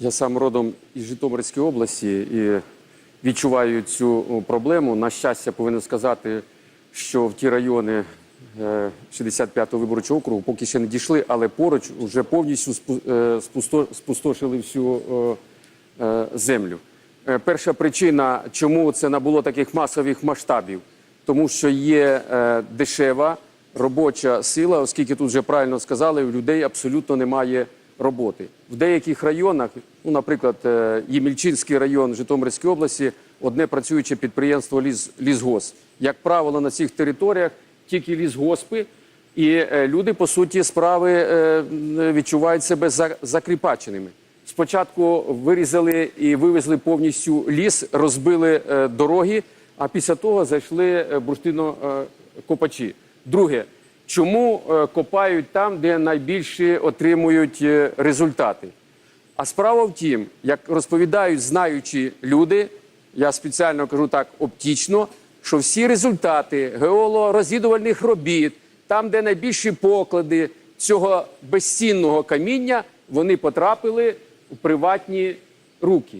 Я сам родом із Житомирської області і відчуваю цю проблему. На щастя, повинен сказати, що в ті райони е, 65-го виборчого округу поки ще не дійшли, але поруч вже повністю е, спусто- спустошили всю е, е, землю. Е, Перша причина, чому це набуло таких масових масштабів, тому що є е, дешева робоча сила, оскільки тут вже правильно сказали, у людей абсолютно немає роботи. В деяких районах, ну, наприклад, е, Ємільчинський район Житомирської області, одне працююче підприємство ліс, лісгос. Як правило, на цих територіях тільки лісгоспи, і е, люди, по суті, справи е, відчувають себе за- закріпаченими. Спочатку вирізали і вивезли повністю ліс, розбили дороги, а після того зайшли е, бурштинокопачі. Друге, чому е, копають там, де найбільше отримують е, результати? А справа в тім, як розповідають знаючі люди, я спеціально кажу так оптично, що всі результати геолорозвідувальних робіт, там, де найбільші поклади цього безцінного каміння, вони потрапили в приватні руки.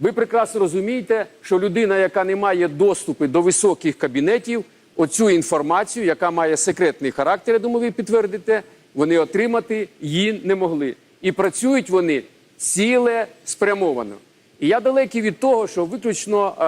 Ви прекрасно розумієте, що людина, яка не має доступу до високих кабінетів, оцю інформацію, яка має секретний характер, я думаю, ви підтвердите, вони отримати її не могли. І працюють вони ціле спрямовано. І я далекий від того, що виключно е,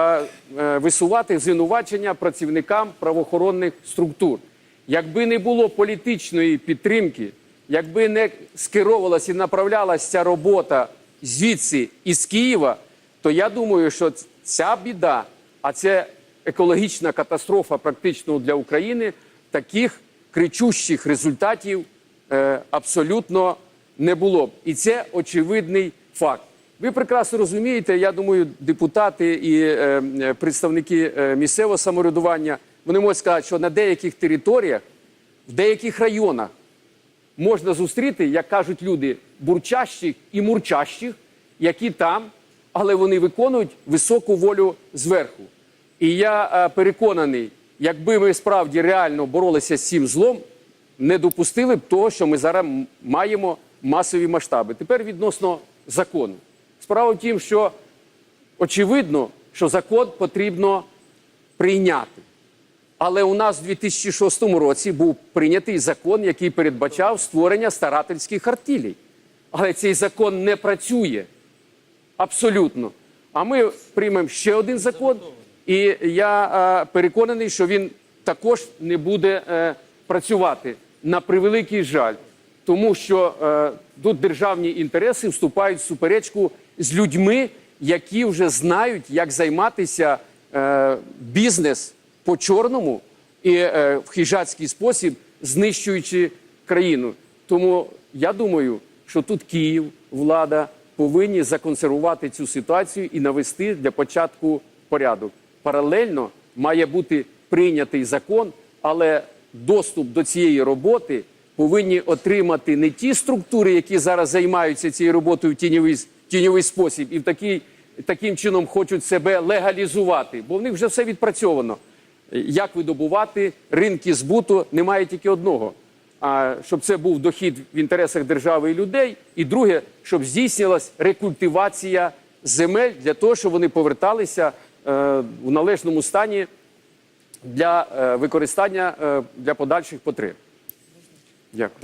е, висувати звинувачення працівникам правоохоронних структур. Якби не було політичної підтримки, якби не скеровувалася і направлялася ця робота звідси із Києва, то я думаю, що ця біда, а це екологічна катастрофа практично для України, таких кричущих результатів е, абсолютно не було б. І це очевидний факт. Ви прекрасно розумієте, я думаю, депутати і е, представники е, місцевого самоврядування вони можуть сказати, що на деяких територіях, в деяких районах можна зустріти, як кажуть люди, бурчащих і мурчащих, які там, але вони виконують високу волю зверху. І я е, переконаний, якби ми справді реально боролися з цим злом, не допустили б того, що ми зараз маємо масові масштаби. Тепер відносно закону. Справа в тім, що очевидно, що закон потрібно прийняти. Але у нас в 2006 році був прийнятий закон, який передбачав створення старательських артилій. Але цей закон не працює абсолютно. А ми приймемо ще один закон, і я е, переконаний, що він також не буде е, працювати на превеликий жаль, тому що е, тут державні інтереси вступають в суперечку з людьми, які вже знають, як займатися бізнес по чорному і в хижацький спосіб знищуючи країну. Тому я думаю, що тут Київ, влада повинні законсервувати цю ситуацію і навести для початку порядок. Паралельно має бути прийнятий закон, але доступ до цієї роботи повинні отримати не ті структури, які зараз займаються цією роботою в тіньовий, тіньовий спосіб, і в такий, таким чином хочуть себе легалізувати, бо в них вже все відпрацьовано. Як видобувати ринки збуту, немає тільки одного. А щоб це був дохід в інтересах держави і людей, і друге, щоб здійснилась рекультивація земель для того, щоб вони поверталися в належному стані для е, використання е, для подальших потреб. Дякую.